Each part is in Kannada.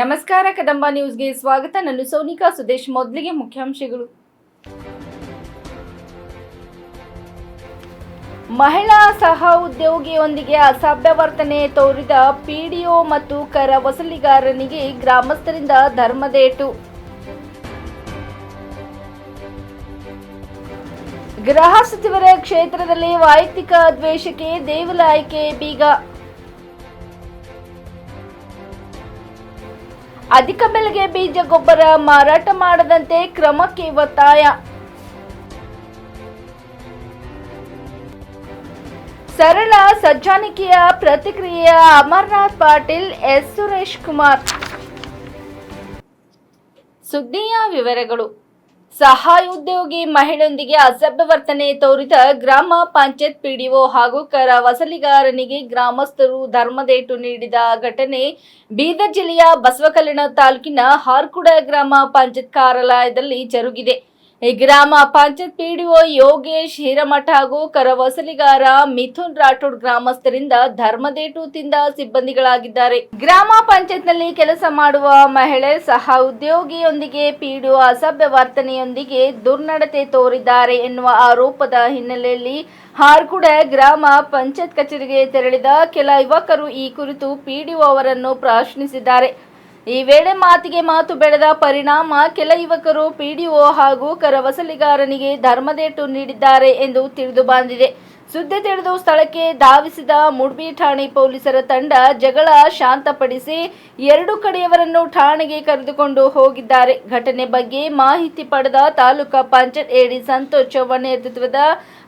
ನಮಸ್ಕಾರ, ಕದಂಬ ನ್ಯೂಸ್ಗೆ ಸ್ವಾಗತ. ನಾನು ಸೋನಿಕಾ ಸುದೇಶ್, ಮೊದಲಿಗೆ ಮುಖ್ಯಾಂಶಗಳು. ಮಹಿಳಾ ಸಹ ಉದ್ಯೋಗಿಯೊಂದಿಗೆ ಅಸಭ್ಯ ವರ್ತನೆ ತೋರಿದ ಪಿಡಿಒ ಮತ್ತು ಕರ ವಸೂಲಿಗಾರನಿಗೆ ಗ್ರಾಮಸ್ಥರಿಂದ ಧರ್ಮದೇಟು. ಗೃಹ ಸಚಿವರ ಕ್ಷೇತ್ರದಲ್ಲಿ ವೈಯಕ್ತಿಕ ದ್ವೇಷಕ್ಕೆ ದೇವಲ ಆಯ್ಕೆ ಬೀಗ. ಅಧಿಕ ಬೆಲೆಗೆ ಬೀಜ ಗೊಬ್ಬರ ಮಾರಾಟ ಮಾಡದಂತೆ ಕ್ರಮಕ್ಕೆ ಒತ್ತಾಯ. ಸರಳ ಸಜ್ಜಾನಿಕೆಯ ಪ್ರತಿಕ್ರಿಯೆ ಅಮರ್ನಾಥ್ ಪಾಟೀಲ್ ಎಸ್. ಸುರೇಶ್ ಕುಮಾರ್. ಸುದ್ದಿಯ ವಿವರಗಳು. ಸಹಾಯೋದ್ಯೋಗಿ ಮಹಿಳೆಯೊಂದಿಗೆ ಅಸಭ್ಯ ವರ್ತನೆ ತೋರಿದ ಗ್ರಾಮ ಪಂಚಾಯತ್ ಪಿಡಿಒ ಹಾಗೂ ಕರ ವಸಲಿಗಾರನಿಗೆ ಗ್ರಾಮಸ್ಥರು ಧರ್ಮದೇಟು ನೀಡಿದ ಘಟನೆ ಬೀದರ್ ಜಿಲ್ಲೆಯ ಬಸವಕಲ್ಯಾಣ ತಾಲೂಕಿನ ಹಾರ್ಕುಡ ಗ್ರಾಮ ಪಂಚಾಯತ್ ಕಾರ್ಯಾಲಯದಲ್ಲಿ ಜರುಗಿದೆ. ಈ ಗ್ರಾಮ ಪಂಚಾಯತ್ ಪಿಡಿಒ ಯೋಗೇಶ್ ಹಿರಮಠ ಹಾಗೂ ಕರವಸಲಿಗಾರ ಮಿಥುನ್ ರಾಠೋಡ್ ಗ್ರಾಮಸ್ಥರಿಂದ ಧರ್ಮದೇಟು ತಿಂದ ಸಿಬ್ಬಂದಿಗಳಾಗಿದ್ದಾರೆ. ಗ್ರಾಮ ಪಂಚಾಯತ್ನಲ್ಲಿ ಕೆಲಸ ಮಾಡುವ ಮಹಿಳೆ ಸಹ ಉದ್ಯೋಗಿಯೊಂದಿಗೆ ಪಿಡಿಒ ಅಸಭ್ಯ ವರ್ತನೆಯೊಂದಿಗೆ ದುರ್ನಡತೆ ತೋರಿದ್ದಾರೆ ಎನ್ನುವ ಆರೋಪದ ಹಿನ್ನೆಲೆಯಲ್ಲಿ ಹಾರ್ಕುಡ ಗ್ರಾಮ ಪಂಚಾಯತ್ ಕಚೇರಿಗೆ ತೆರಳಿದ ಕೆಲ ಯುವಕರು ಈ ಕುರಿತು ಪಿಡಿಒ ಅವರನ್ನು ಪ್ರಶ್ನಿಸಿದ್ದಾರೆ. ಈ ವೇಳೆ ಮಾತಿಗೆ ಮಾತು ಬೆಳೆದ ಪರಿಣಾಮ ಕೆಲ ಯುವಕರು ಪಿಡಿಒ ಹಾಗೂ ಕರವಸಲಿಗಾರನಿಗೆ ಧರ್ಮದೇಟು ನೀಡಿದ್ದಾರೆ ಎಂದು ತಿಳಿದು ಬಂದಿದೆ. ಸುದ್ದಿ ತಿಳಿದು ಸ್ಥಳಕ್ಕೆ ಧಾವಿಸಿದ ಮುಡ್ಬಿ ಠಾಣೆ ಪೊಲೀಸರ ತಂಡ ಜಗಳ ಶಾಂತಪಡಿಸಿ ಎರಡು ಕಡೆಯವರನ್ನು ಠಾಣೆಗೆ ಕರೆದುಕೊಂಡು ಹೋಗಿದ್ದಾರೆ. ಘಟನೆ ಬಗ್ಗೆ ಮಾಹಿತಿ ಪಡೆದ ತಾಲೂಕಾ ಪಂಚಾಯತ್ ಎಡಿ ಸಂತೋಷ್ ಚವ್ಹಾಣ್ ನೇತೃತ್ವದ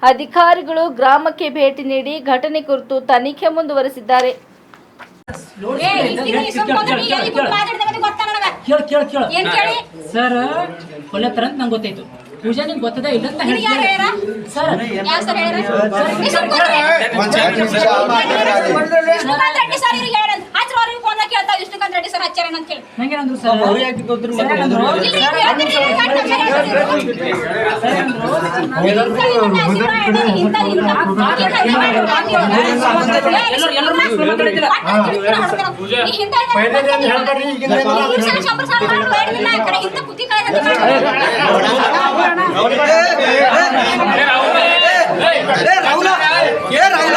ಅಧಿಕಾರಿಗಳು ಗ್ರಾಮಕ್ಕೆ ಭೇಟಿ ನೀಡಿ ಘಟನೆ ಕುರಿತು ತನಿಖೆ ಮುಂದುವರೆಸಿದ್ದಾರೆ. ಕೇಳ ಕೇಳ ಕೇಳ ಏನ್ ಕೇಳಿ? ಸರ್ ಕೊಲ್ಲತ್ತರ ಅಂತ ನಂಗೆ ಗೊತ್ತಾಯ್ತು. ಪೂಜಾ ನಿಮ್ಗೆ ಗೊತ್ತದ ಇಲ್ಲ ಅಂತ? ಸರ್ ಸರ್ ಸುಮ್ನೆ ವಿಷ್ಣುಕಾಂತ್ ರೆಡ್ಡಿ ಸರ್ ಹಚ್ಚಾರೇನ್ ಅಂತ ಕೇಳಿ. ನಂಗೇನಂದ್ರು ಸರ್ ಏ ರಾಹುಲ ಏ ರಾಹುಲ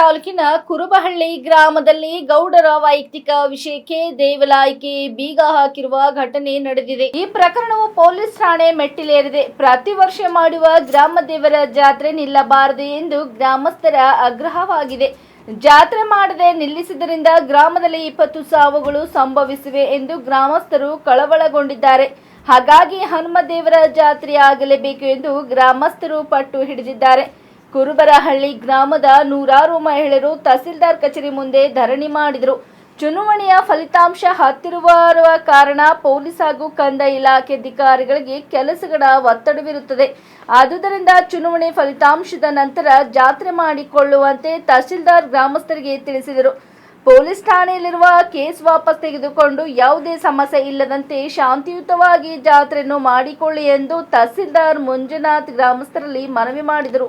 ತಾಲೂಕಿನ ಕುರುಬಹಳ್ಳಿ ಗ್ರಾಮದಲ್ಲಿ ಗೌಡರ ವೈಯಕ್ತಿಕ ವಿಷಯಕ್ಕೆ ದೇವಲಾಯ್ಕೆ ಬೀಗ ಹಾಕಿರುವ ಘಟನೆ ನಡೆದಿದೆ. ಈ ಪ್ರಕರಣವು ಪೊಲೀಸ್ ಠಾಣೆ ಮೆಟ್ಟಿಲೇರಿದೆ. ಪ್ರತಿ ವರ್ಷ ಮಾಡುವ ಗ್ರಾಮ ದೇವರ ಜಾತ್ರೆ ನಿಲ್ಲಬಾರದು ಎಂದು ಗ್ರಾಮಸ್ಥರ ಆಗ್ರಹವಾಗಿದೆ. ಜಾತ್ರೆ ಮಾಡದೆ ನಿಲ್ಲಿಸಿದ್ದರಿಂದ ಗ್ರಾಮದಲ್ಲಿ ಇಪ್ಪತ್ತು ಸಾವುಗಳು ಸಂಭವಿಸಿವೆ ಎಂದು ಗ್ರಾಮಸ್ಥರು ಕಳವಳಗೊಂಡಿದ್ದಾರೆ. ಹಾಗಾಗಿ ಹನುಮ ದೇವರ ಜಾತ್ರೆ ಆಗಲೇಬೇಕು ಎಂದು ಗ್ರಾಮಸ್ಥರು ಪಟ್ಟು ಹಿಡಿದಿದ್ದಾರೆ. ಕುರುಬರಹಳ್ಳಿ ಗ್ರಾಮದ ನೂರಾರು ಮಹಿಳೆಯರು ತಹಸೀಲ್ದಾರ್ ಕಚೇರಿ ಮುಂದೆ ಧರಣಿ ಮಾಡಿದರು. ಚುನಾವಣೆಯ ಫಲಿತಾಂಶ ಹತ್ತಿರುವ ಕಾರಣ ಪೊಲೀಸ್ ಹಾಗೂ ಕಂದಾಯ ಇಲಾಖೆ ಅಧಿಕಾರಿಗಳಿಗೆ ಕೆಲಸಗಳ ಒತ್ತಡವಿರುತ್ತದೆ. ಆದುದರಿಂದ ಚುನಾವಣೆ ಫಲಿತಾಂಶದ ನಂತರ ಜಾತ್ರೆ ಮಾಡಿಕೊಳ್ಳುವಂತೆ ತಹಸೀಲ್ದಾರ್ ಗ್ರಾಮಸ್ಥರಿಗೆ ತಿಳಿಸಿದರು. ಪೊಲೀಸ್ ಠಾಣೆಯಲ್ಲಿರುವ ಕೇಸ್ ವಾಪಸ್ ತೆಗೆದುಕೊಂಡು ಯಾವುದೇ ಸಮಸ್ಯೆ ಇಲ್ಲದಂತೆ ಶಾಂತಿಯುತವಾಗಿ ಜಾತ್ರೆಯನ್ನು ಮಾಡಿಕೊಳ್ಳಿ ಎಂದು ತಹಸೀಲ್ದಾರ್ ಮಂಜುನಾಥ್ ಗ್ರಾಮಸ್ಥರಲ್ಲಿ ಮನವಿ ಮಾಡಿದರು.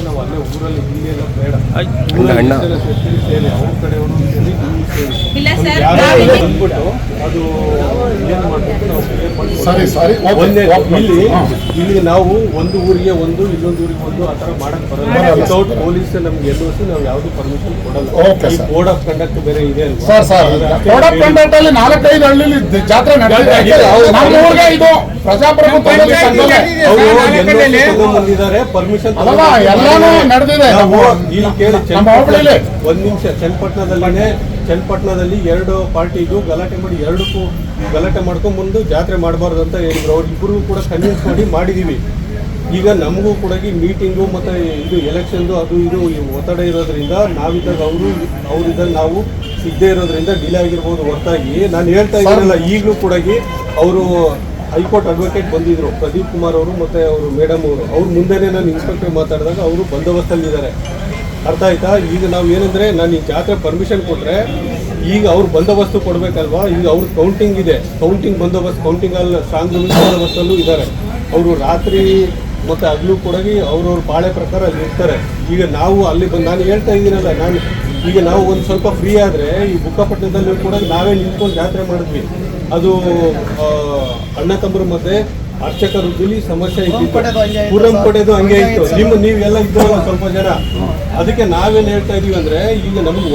ನಾವು ಅಲ್ಲೇ ಊರಲ್ಲಿ ಇಲ್ಲಿ ಎಲ್ಲ ಬೇಡ. ಅಣ್ಣ ಸೇರಿ ಅವ್ರ ಕಡೆಯವರು ಸೇರಿ ಬಂದ್ಬಿಟ್ಟು ಅದು ಏನು ಮಾಡಬೇಕು ನಾವು ಸರಿ, ಸರಿ. ಒಂದೇ ಇಲ್ಲಿ ಇಲ್ಲಿ ನಾವು ಒಂದು ಊರಿಗೆ ಒಂದು ಇನ್ನೊಂದು ಊರಿಗೆ ಒಂದು ಆ ಥರ ಮಾಡಕ್ಕೆ ಬರಲ್ಲ. ವಿತೌಟ್ ಪೊಲೀಸ್ ನಮ್ಗೆ ಎಲ್ ಸಿ ನಾವು ಯಾವುದು ಪರ್ಮಿಷನ್ ಕೊಡಲ್ಲ. ಓಕೆ. ಬೋರ್ಡ್ ಆಫ್ ಕಂಡಕ್ಟ್ ಬೇರೆ ಇದೆ ಅಲ್ವಾ? Sir sir board of conduct ಅಲ್ಲಿ ನಾಲ್ಕೈದು ಹಳ್ಳಿಲಿ ಜಾತ್ರೆ ನಡೆದಿದೆ. ನಮ್ಮ ಊರಿಗೆ ಇದು ಪ್ರಜಾಪ್ರಭುತ್ವದಲ್ಲಿ NOC ಪರ್ಮಿಷನ್ ಅಲ್ಲಲ್ಲ, ಎಲ್ಲಾನು ನಡೆದಿದೆ. ಇಲ್ಲಿ ಕೇಳಿ ಒಂದ್ ನಿಮಿಷ ಚನ್ನಪಟ್ಟಣದಲ್ಲಿನೇ ಚನ್ನಪಟ್ಟಣದಲ್ಲಿ ಎರಡು ಪಾರ್ಟಿಗೂ ಗಲಾಟೆ ಮಾಡಿ ಎರಡಕ್ಕೂ ಗಲಾಟೆ ಮಾಡ್ಕೊಂಡ್ಬಂದು ಜಾತ್ರೆ ಮಾಡಬಾರ್ದು ಅಂತ ಹೇಳಿದ್ರು. ಅವ್ರು ಇಬ್ಬರಿಗೂ ಕೂಡ ಕನ್ವಿನ್ಸ್ ಮಾಡಿ ಮಾಡಿದ್ದೀವಿ ಈಗ ನಮಗೂ ಕೂಡ ಈ ಮೀಟಿಂಗು ಮತ್ತು ಇದು ಎಲೆಕ್ಷನ್ದು ಅದು ಇದು ಒತ್ತಡ ಇರೋದ್ರಿಂದ ನಾವಿದ್ದಾಗ ಅವರು ಅವರಿದ್ದಾಗ ನಾವು ಸಿಗದೆ ಇರೋದ್ರಿಂದ ಡಿಲೇ ಆಗಿರ್ಬೋದು ಹೊರತಾಗಿ. ನಾನು ಹೇಳ್ತಾ ಇದ್ದೀನಲ್ಲ ಈಗಲೂ ಕೂಡ ಅವರು ಹೈಕೋರ್ಟ್ ಅಡ್ವೊಕೇಟ್ ಬಂದಿದ್ದರು ಪ್ರದೀಪ್ ಕುಮಾರ್ ಅವರು ಮತ್ತು ಅವರು ಮೇಡಮ್ ಅವರು. ಅವ್ರ ಮುಂದೆನೇ ನಾನು ಇನ್ಸ್ಪೆಕ್ಟರ್ ಮಾತಾಡಿದಾಗ ಅವರು ಬಂದೋಬಸ್ತಲ್ಲಿದ್ದಾರೆ ಅರ್ಥ ಆಯ್ತಾ? ಈಗ ನಾವು ಏನಂದರೆ ನಾನು ಈ ಜಾತ್ರೆ ಪರ್ಮಿಷನ್ ಕೊಟ್ರೆ ಈಗ ಅವ್ರು ಬಂದೋಬಸ್ತು ಕೊಡಬೇಕಲ್ವಾ? ಈಗ ಅವ್ರ ಕೌಂಟಿಂಗ್ ಇದೆ. ಕೌಂಟಿಂಗ್ ಬಂದೋಬಸ್ತ್ ಕೌಂಟಿಂಗ್ ಅಲ್ಲಿ ಸ್ಟ್ರಾಂಗ್ ಬಂದೋಬಸ್ತಲ್ಲೂ ಇದ್ದಾರೆ ಅವರು ರಾತ್ರಿ ಮತ್ತು ಹಗಲು ಕೂಡ ಅವ್ರವ್ರ ಪಾಳೆ ಪ್ರಕಾರ ಅಲ್ಲಿ ಇರ್ತಾರೆ. ಈಗ ನಾವು ಅಲ್ಲಿ ಬಂದು ನಾನು ಹೇಳ್ತಾ ಇದ್ದೀನಲ್ಲ ನಾನು ಈಗ ನಾವು ಒಂದು ಸ್ವಲ್ಪ ಫ್ರೀ ಆದರೆ ಈ ಬುಕ್ಕಪಟ್ಟಣದಲ್ಲಿ ಕೂಡ ನಾವೇ ನಿಂತ್ಕೊಂಡು ಜಾತ್ರೆ ಮಾಡಿದ್ವಿ. ಅದು ಅಣ್ಣ ತಮ್ಮರ ಮತ್ತೆ ಅರ್ಚಕ ವೃದ್ಧಿಲಿ ಸಮಸ್ಯೆ ಇತ್ತು ಪೂರಂ ಪಡೆದು ಹಂಗೆ ಇತ್ತು. ನಿಮ್ಮ ನೀವೆಲ್ಲ ಇದ್ದವಲ್ಲ ಸ್ವಲ್ಪ ಜನ. ಅದಕ್ಕೆ ನಾವೇನು ಹೇಳ್ತಾ ಇದೀವಿ ಅಂದ್ರೆ ಈಗ ನಮ್ಗೆ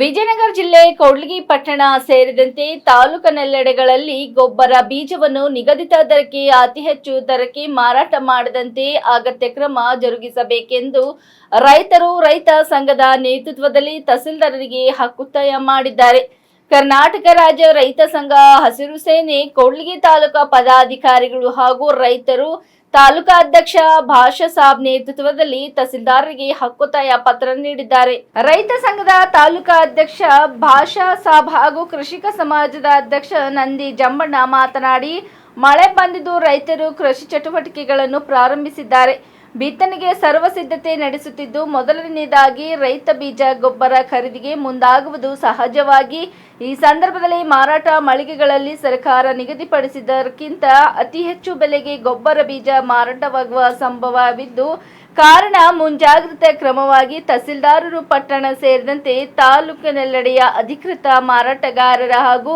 ವಿಜಯನಗರ ಜಿಲ್ಲೆ ಕೌಡ್ಲಿಗಿ ಪಟ್ಟಣ ಸೇರಿದಂತೆ ತಾಲೂಕಿನೆಲ್ಲೆಡೆಗಳಲ್ಲಿ ಗೊಬ್ಬರ ಬೀಜವನ್ನು ನಿಗದಿತ ದರಕ್ಕೆ, ಅತಿ ಹೆಚ್ಚು ದರಕ್ಕೆ ಮಾರಾಟ ಮಾಡದಂತೆ ಅಗತ್ಯ ಕ್ರಮ ಜರುಗಿಸಬೇಕೆಂದು ರೈತರು, ರೈತ ಸಂಘದ ನೇತೃತ್ವದಲ್ಲಿ ತಹಸೀಲ್ದಾರರಿಗೆ ಹಕ್ಕುತ್ತಾಯ ಮಾಡಿದ್ದಾರೆ. ಕರ್ನಾಟಕ ರಾಜ್ಯ ರೈತ ಸಂಘ ಹಸಿರು ಸೇನೆ, ಕೌಡ್ಲಿಗಿ ತಾಲೂಕಾ ಪದಾಧಿಕಾರಿಗಳು ಹಾಗೂ ರೈತರು ತಾಲೂಕಾ ಅಧ್ಯಕ್ಷ ಭಾಷಾ ಸಾಬ್ ನೇತೃತ್ವದಲ್ಲಿ ತಹಸೀಲ್ದಾರರಿಗೆ ಹಕ್ಕೊತ್ತಾಯ ಪತ್ರ ನೀಡಿದ್ದಾರೆ. ರೈತ ಸಂಘದ ತಾಲೂಕಾ ಅಧ್ಯಕ್ಷ ಭಾಷಾ ಸಾಬ್ ಹಾಗೂ ಕೃಷಿಕ ಸಮಾಜದ ಅಧ್ಯಕ್ಷ ನಂದಿ ಜಂಬಣ್ಣ ಮಾತನಾಡಿ, ಮಳೆ ಬಂದಿದ್ದು ರೈತರು ಕೃಷಿ ಚಟುವಟಿಕೆಗಳನ್ನು ಪ್ರಾರಂಭಿಸಿದ್ದಾರೆ. ಬಿತ್ತನೆಗೆ ಸರ್ವ ಸಿದ್ಧತೆ ನಡೆಸುತ್ತಿದ್ದು, ಮೊದಲನೆಯದಾಗಿ ರೈತ ಬೀಜ ಗೊಬ್ಬರ ಖರೀದಿಗೆ ಮುಂದಾಗುವುದು ಸಹಜವಾಗಿ. ಈ ಸಂದರ್ಭದಲ್ಲಿ ಮಾರಾಟ ಮಳಿಗೆಗಳಲ್ಲಿ ಸರ್ಕಾರ ನಿಗದಿಪಡಿಸಿದ್ದಕ್ಕಿಂತ ಅತಿ ಹೆಚ್ಚು ಬೆಲೆಗೆ ಗೊಬ್ಬರ ಬೀಜ ಮಾರಾಟವಾಗುವ ಸಂಭವವಿದ್ದು ಕಾರಣ ಮುಂಜಾಗ್ರತೆ ಕ್ರಮವಾಗಿ ತಹಸೀಲ್ದಾರರು ಪಟ್ಟಣ ಸೇರಿದಂತೆ ತಾಲೂಕಿನೆಲ್ಲೆಡೆಯ ಅಧಿಕೃತ ಮಾರಾಟಗಾರರ ಹಾಗೂ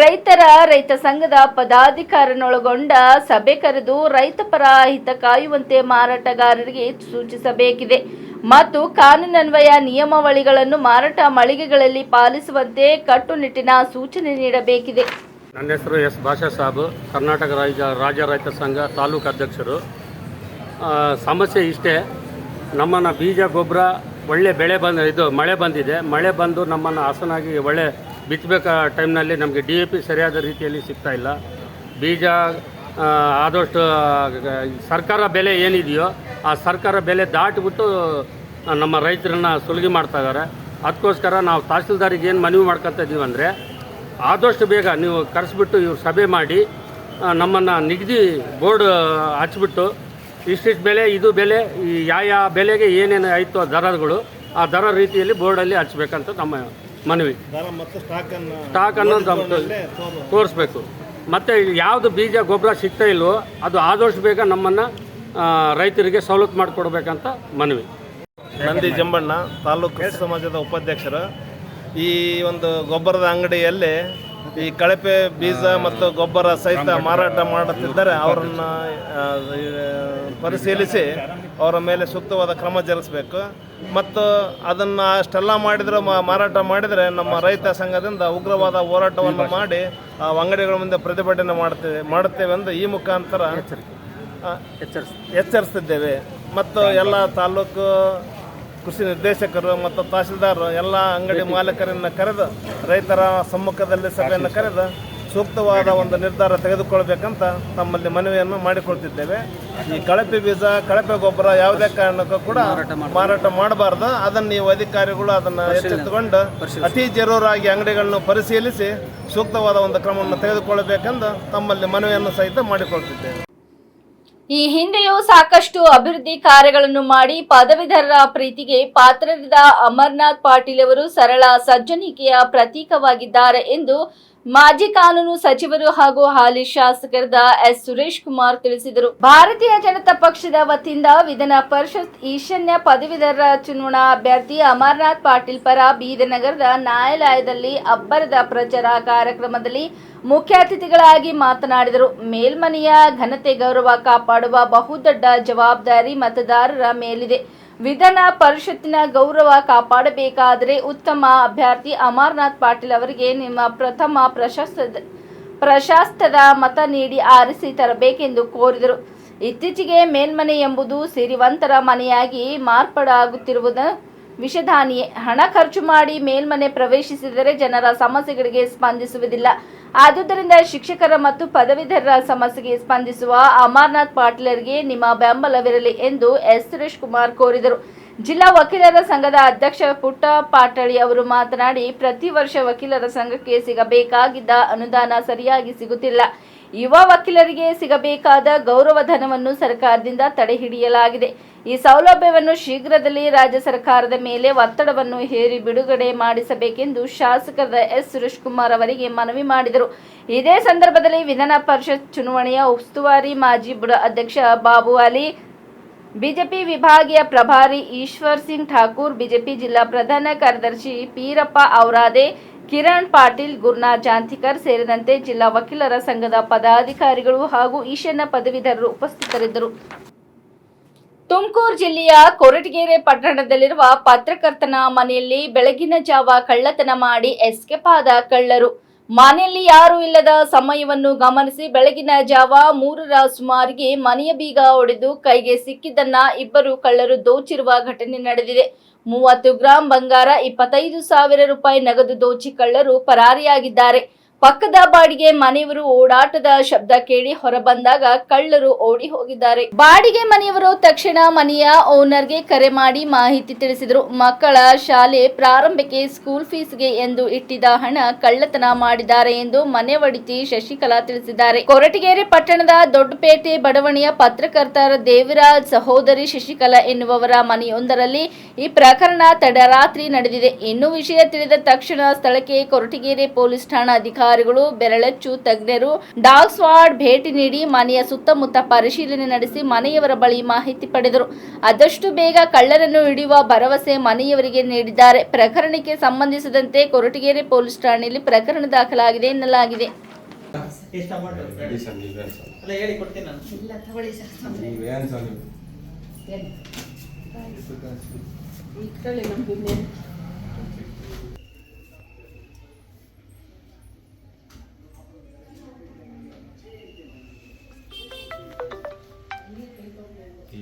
ರೈತರ, ರೈತ ಸಂಘದ ಪದಾಧಿಕಾರನೊಳಗೊಂಡ ಸಭೆ ಕರೆದು ರೈತ ಪರ ಹಿತ ಕಾಯುವಂತೆ ಮಾರಾಟಗಾರರಿಗೆ ಸೂಚಿಸಬೇಕಿದೆ. ಮತ್ತು ಕಾನೂನನ್ವಯ ನಿಯಮಾವಳಿಗಳನ್ನು ಮಾರಾಟ ಮಳಿಗೆಗಳಲ್ಲಿ ಪಾಲಿಸುವಂತೆ ಕಟ್ಟುನಿಟ್ಟಿನ ಸೂಚನೆ ನೀಡಬೇಕಿದೆ. ನನ್ನ ಹೆಸರು ಎಸ್ ಭಾಷಾ ಸಾಬ್. ಕರ್ನಾಟಕ ರಾಜ್ಯ ರಾಜ್ಯ ರೈತ ಸಂಘ ತಾಲೂಕು ಅಧ್ಯಕ್ಷರು. ಸಮಸ್ಯೆ ಇಷ್ಟೇ. ನಮ್ಮನ್ನು ಬೀಜ, ಗೊಬ್ಬರ, ಒಳ್ಳೆ ಬೆಳೆ ಬಂದ, ಇದು ಮಳೆ ಬಂದಿದೆ. ಮಳೆ ಬಂದು ನಮ್ಮನ್ನು ಹಾಸನಾಗಿ ಒಳ್ಳೆ ಬಿತ್ತಬೇಕ ಟೈಮ್ನಲ್ಲಿ ನಮಗೆ ಡಿ ಎ ಪಿ ಸರಿಯಾದ ರೀತಿಯಲ್ಲಿ ಸಿಗ್ತಾ ಇಲ್ಲ. ಬೀಜ ಆದಷ್ಟು, ಸರ್ಕಾರ ಬೆಲೆ ಏನಿದೆಯೋ ಆ ಸರ್ಕಾರ ಬೆಲೆ ದಾಟಿಬಿಟ್ಟು ನಮ್ಮ ರೈತರನ್ನ ಸುಲಿಗೆ ಮಾಡ್ತಾ ಇದ್ದಾರೆ. ಅದಕ್ಕೋಸ್ಕರ ನಾವು ತಹಸೀಲ್ದಾರಿಗೆ ಏನು ಮನವಿ ಮಾಡ್ಕೊತಾ ಇದ್ದೀವಿ ಅಂದರೆ, ಆದಷ್ಟು ಬೇಗ ನೀವು ಕರೆಸ್ಬಿಟ್ಟು ಇವ್ರು ಸಭೆ ಮಾಡಿ ನಮ್ಮನ್ನು ನಿಗದಿ ಬೋರ್ಡ್ ಹಚ್ಬಿಟ್ಟು ಇಷ್ಟಿಷ್ಟು ಬೆಲೆ ಇದು ಬೆಲೆ ಈ ಯಾವ ಯಾವ ಬೆಲೆಗೆ ಏನೇನು ಆಯಿತು ಆ ದರಗಳು ಆ ದರ ರೀತಿಯಲ್ಲಿ ಬೋರ್ಡಲ್ಲಿ ಹಚ್ಚಬೇಕಂತ ನಮ್ಮ ಮನವಿ. ಸ್ಟಾಕ್ ಅನ್ನೋದು ತೋರಿಸ್ಬೇಕು. ಮತ್ತು ಯಾವುದು ಬೀಜ ಗೊಬ್ಬರ ಸಿಗ್ತಾ ಇಲ್ವೋ ಅದು ಆದಷ್ಟು ಬೇಗ ನಮ್ಮನ್ನು ರೈತರಿಗೆ ಸವಲತ್ತು ಮಾಡಿಕೊಡ್ಬೇಕಂತ ಮನವಿ. ನಂದಿ ಜಂಬಣ್ಣ ತಾಲೂಕು ಸಮಾಜದ ಉಪಾಧ್ಯಕ್ಷರು. ಈ ಒಂದು ಗೊಬ್ಬರದ ಅಂಗಡಿಯಲ್ಲಿ ಈ ಕಳಪೆ ಬೀಜ ಮತ್ತು ಗೊಬ್ಬರ ಸಹಿತ ಮಾರಾಟ ಮಾಡುತ್ತಿದ್ದರೆ ಅವರನ್ನು ಪರಿಶೀಲಿಸಿ ಅವರ ಮೇಲೆ ಸೂಕ್ತವಾದ ಕ್ರಮ ಜರುಗಿಸಬೇಕು. ಮತ್ತು ಅದನ್ನು ಅಷ್ಟೆಲ್ಲ ಮಾಡಿದರೆ ಮಾರಾಟ ಮಾಡಿದರೆ ನಮ್ಮ ರೈತ ಸಂಘದಿಂದ ಉಗ್ರವಾದ ಹೋರಾಟವನ್ನು ಮಾಡಿ ಆ ಅಂಗಡಿಗಳ ಮುಂದೆ ಪ್ರತಿಭಟನೆ ಮಾಡ್ತೇವೆ ಮಾಡುತ್ತೇವೆ ಎಂದು ಈ ಮುಖಾಂತರ ಎಚ್ಚರಿಸ್ತಿದ್ದೇವೆ. ಮತ್ತು ಎಲ್ಲ ತಾಲೂಕು ಕೃಷಿ ನಿರ್ದೇಶಕರು ಮತ್ತು ತಹಸೀಲ್ದಾರರು ಎಲ್ಲ ಅಂಗಡಿ ಮಾಲೀಕರನ್ನು ಕರೆದು ರೈತರ ಸಮ್ಮುಖದಲ್ಲಿ ಸಭೆಯನ್ನು ಕರೆದು ಸೂಕ್ತವಾದ ಒಂದು ನಿರ್ಧಾರ ತೆಗೆದುಕೊಳ್ಬೇಕಂತ ತಮ್ಮಲ್ಲಿ ಮನವಿಯನ್ನು ಮಾಡಿಕೊಳ್ತಿದ್ದೇವೆ. ಈ ಕಳಪೆ ಬೀಜ ಕಳಪೆ ಗೊಬ್ಬರ ಯಾವುದೇ ಕಾರಣಕ್ಕೂ ಕೂಡ ಮಾರಾಟ ಮಾಡಬಾರ್ದು. ಅದನ್ನು ನೀವು ಅಧಿಕಾರಿಗಳು ಅದನ್ನು ಎಚ್ಚೆತ್ತುಕೊಂಡು ಅತಿ ಜರೂರಾಗಿ ಅಂಗಡಿಗಳನ್ನು ಪರಿಶೀಲಿಸಿ ಸೂಕ್ತವಾದ ಒಂದು ಕ್ರಮವನ್ನು ತೆಗೆದುಕೊಳ್ಳಬೇಕೆಂದು ತಮ್ಮಲ್ಲಿ ಮನವಿಯನ್ನು ಸಹಿತ ಮಾಡಿಕೊಳ್ತಿದ್ದೇವೆ. ಈ ಹಿಂದೆಯೂ ಸಾಕಷ್ಟು ಅಭಿವೃದ್ಧಿ ಕಾರ್ಯಗಳನ್ನು ಮಾಡಿ ಪದವೀಧರರ ಪ್ರೀತಿಗೆ ಪಾತ್ರರಿದ ಅಮರ್ನಾಥ್ ಪಾಟೀಲ್ ಅವರು ಸರಳ ಸಜ್ಜನಿಕೆಯ ಪ್ರತೀಕವಾಗಿದ್ದಾರೆ ಎಂದು ಮಾಜಿ ಕಾನೂನು ಸಚಿವರು ಹಾಗೂ ಹಾಲಿ ಶಾಸಕರಾದ ಎಸ್. ಸುರೇಶ್ ಕುಮಾರ್ ತಿಳಿಸಿದರು. ಭಾರತೀಯ ಜನತಾ ಪಕ್ಷದ ವತಿಯಿಂದ ವಿಧಾನ ಪರಿಷತ್ ಈಶಾನ್ಯ ಪದವೀಧರ ಚುನಾವಣಾ ಅಭ್ಯರ್ಥಿ ಅಮರನಾಥ್ ಪಾಟೀಲ್ ಪರ ಬೀದನಗರದ ನಗರದ ನ್ಯಾಯಾಲಯದಲ್ಲಿ ಅಬ್ಬರದ ಪ್ರಚಾರ ಕಾರ್ಯಕ್ರಮದಲ್ಲಿ ಮುಖ್ಯ ಅತಿಥಿಗಳಾಗಿ ಮಾತನಾಡಿದರು. ಮೇಲ್ಮನೆಯ ಘನತೆ ಗೌರವ ಕಾಪಾಡುವ ಬಹುದೊಡ್ಡ ಜವಾಬ್ದಾರಿ ಮತದಾರರ ಮೇಲಿದೆ. ವಿಧಾನ ಪರಿಷತ್ತಿನ ಗೌರವ ಕಾಪಾಡಬೇಕಾದರೆ ಉತ್ತಮ ಅಭ್ಯರ್ಥಿ ಅಮರನಾಥ್ ಪಾಟೀಲ್ ಅವರಿಗೆ ನಿಮ್ಮ ಪ್ರಥಮ ಪ್ರಶಸ್ತ ಪ್ರಶಸ್ತದ ಮತ ನೀಡಿ ಆರಿಸಿ ತರಬೇಕೆಂದು ಕೋರಿದರು. ಇತ್ತೀಚೆಗೆ ಮೇಲ್ಮನೆ ಎಂಬುದು ಸಿರಿವಂತರ ಮನೆಯಾಗಿ ಮಾರ್ಪಾಡಾಗುತ್ತಿರುವುದು ವಿಷಧಾನಿಯೇ ಹಣ ಖರ್ಚು ಮಾಡಿ ಮೇಲ್ಮನೆ ಪ್ರವೇಶಿಸಿದರೆ ಜನರ ಸಮಸ್ಯೆಗಳಿಗೆ ಸ್ಪಂದಿಸುವುದಿಲ್ಲ. ಆದುದರಿಂದ ಶಿಕ್ಷಕರ ಮತ್ತು ಪದವೀಧರರ ಸಮಸ್ಯೆಗೆ ಸ್ಪಂದಿಸುವ ಅಮರ್ನಾಥ್ ಪಾಟೀಲರಿಗೆ ನಿಮ್ಮ ಬೆಂಬಲವಿರಲಿ ಎಂದು ಎಸ್. ಸುರೇಶ್ ಕುಮಾರ್ ಕೋರಿದರು. ಜಿಲ್ಲಾ ವಕೀಲರ ಸಂಘದ ಅಧ್ಯಕ್ಷ ಪುಟ್ಟ ಪಾಟಳಿ ಅವರು ಮಾತನಾಡಿ, ಪ್ರತಿ ವರ್ಷ ವಕೀಲರ ಸಂಘಕ್ಕೆ ಸಿಗಬೇಕಾಗಿದ್ದ ಅನುದಾನ ಸರಿಯಾಗಿ ಸಿಗುತ್ತಿಲ್ಲ. ಯುವ ವಕೀಲರಿಗೆ ಸಿಗಬೇಕಾದ ಗೌರವಧನವನ್ನು ಸರ್ಕಾರದಿಂದ ತಡೆಹಿಡಿಯಲಾಗಿದೆ ಈ ಸೌಲಭ್ಯವನ್ನು ಶೀಘ್ರದಲ್ಲಿ ರಾಜ್ಯ ಸರ್ಕಾರದ ಮೇಲೆ ಒತ್ತಡವನ್ನು ಹೇರಿ ಬಿಡುಗಡೆ ಮಾಡಿಸಬೇಕೆಂದು ಶಾಸಕರಾದ ಎಸ್. ಸುರೇಶ್ ಕುಮಾರ್ ಅವರಿಗೆ ಮನವಿ ಮಾಡಿದರು. ಇದೇ ಸಂದರ್ಭದಲ್ಲಿ ವಿಧಾನ ಪರಿಷತ್ ಚುನಾವಣೆಯ ಉಸ್ತುವಾರಿ ಮಾಜಿ ಬುಡ ಅಧ್ಯಕ್ಷ ಬಾಬು ಅಲಿ, ಬಿಜೆಪಿ ವಿಭಾಗೀಯ ಪ್ರಭಾರಿ ಈಶ್ವರ್ ಸಿಂಗ್ ಠಾಕೂರ್, ಬಿಜೆಪಿ ಜಿಲ್ಲಾ ಪ್ರಧಾನ ಕಾರ್ಯದರ್ಶಿ ಪೀರಪ್ಪ ಔರಾದೆ ಕಿರಣ್ ಪಾಟೀಲ್, ಗುರ್ನಾ ಜಾಂತಿಕರ್ ಸೇರಿದಂತೆ ಜಿಲ್ಲಾ ವಕೀಲರ ಸಂಘದ ಪದಾಧಿಕಾರಿಗಳು ಹಾಗೂ ಈಶಾನ್ಯ ಪದವೀಧರರು ಉಪಸ್ಥಿತರಿದ್ದರು. ತುಮಕೂರು ಜಿಲ್ಲೆಯ ಕೊರಟಗೆರೆ ಪಟ್ಟಣದಲ್ಲಿರುವ ಪತ್ರಕರ್ತನ ಮನೆಯಲ್ಲಿ ಬೆಳಗಿನ ಜಾವ ಕಳ್ಳತನ ಮಾಡಿ ಎಸ್ಕೇಪ್ ಆದ ಕಳ್ಳರು. ಮನೆಯಲ್ಲಿ ಯಾರೂ ಇಲ್ಲದ ಸಮಯವನ್ನು ಗಮನಿಸಿ ಬೆಳಗಿನ ಜಾವ ಮೂರರ ಸುಮಾರಿಗೆ ಮನೆಯ ಬೀಗ ಒಡೆದು ಕೈಗೆ ಸಿಕ್ಕಿದ್ದನ್ನ ಇಬ್ಬರು ಕಳ್ಳರು ದೋಚಿರುವ ಘಟನೆ ನಡೆದಿದೆ. ಮೂವತ್ತು ಗ್ರಾಂ ಬಂಗಾರ, ಇಪ್ಪತ್ತೈದು ಸಾವಿರ ರೂಪಾಯಿ ನಗದು ದೋಚಿ ಕಳ್ಳರು ಪರಾರಿಯಾಗಿದ್ದಾರೆ. ಪಕ್ಕದ ಬಾಡಿಗೆ ಮನೆಯವರು ಓಡಾಟದ ಶಬ್ದ ಕೇಳಿ ಹೊರಬಂದಾಗ ಕಳ್ಳರು ಓಡಿ ಹೋಗಿದ್ದಾರೆ. ಬಾಡಿಗೆ ಮನೆಯವರು ತಕ್ಷಣ ಮನೆಯ ಓನರ್ಗೆ ಕರೆ ಮಾಡಿ ಮಾಹಿತಿ ತಿಳಿಸಿದರು. ಮಕ್ಕಳ ಶಾಲೆ ಪ್ರಾರಂಭಕ್ಕೆ ಸ್ಕೂಲ್ ಫೀಸ್ಗೆ ಎಂದು ಇಟ್ಟಿದ್ದ ಹಣ ಕಳ್ಳತನ ಮಾಡಿದ್ದಾರೆ ಎಂದು ಮನೆ ಒಡಿತಿ ಶಶಿಕಲಾ ತಿಳಿಸಿದ್ದಾರೆ. ಕೊರಟಗೆರೆ ಪಟ್ಟಣದ ದೊಡ್ಡಪೇಟೆ ಬಡವಣೆಯ ಪತ್ರಕರ್ತರ ದೇವರಾಜ್ ಸಹೋದರಿ ಶಶಿಕಲಾ ಎನ್ನುವವರ ಮನೆಯೊಂದರಲ್ಲಿ ಈ ಪ್ರಕರಣ ತಡರಾತ್ರಿ ನಡೆದಿದೆ. ಇನ್ನು ವಿಷಯ ತಿಳಿದ ತಕ್ಷಣ ಸ್ಥಳಕ್ಕೆ ಕೊರಟಗೆರೆ ಪೊಲೀಸ್ ಠಾಣಾ ಅಧಿಕಾರಿಗಳು ಬೆರಳಚ್ಚು ತಜ್ಞರು ಡಾಗ್ ಸ್ವಾಡ್ ಭೇಟಿ ನೀಡಿ ಮನೆಯ ಸುತ್ತಮುತ್ತ ಪರಿಶೀಲನೆ ನಡೆಸಿ ಮನೆಯವರ ಬಳಿ ಮಾಹಿತಿ ಪಡೆದರು. ಆದಷ್ಟು ಬೇಗ ಕಳ್ಳರನ್ನು ಹಿಡಿಯುವ ಭರವಸೆ ಮನೆಯವರಿಗೆ ನೀಡಿದ್ದಾರೆ. ಪ್ರಕರಣಕ್ಕೆ ಸಂಬಂಧಿಸಿದಂತೆ ಕೊರಟಗೆರೆ ಪೊಲೀಸ್ ಠಾಣೆಯಲ್ಲಿ ಪ್ರಕರಣ ದಾಖಲಾಗಿದೆ ಎನ್ನಲಾಗಿದೆ. ಎಷ್ಟು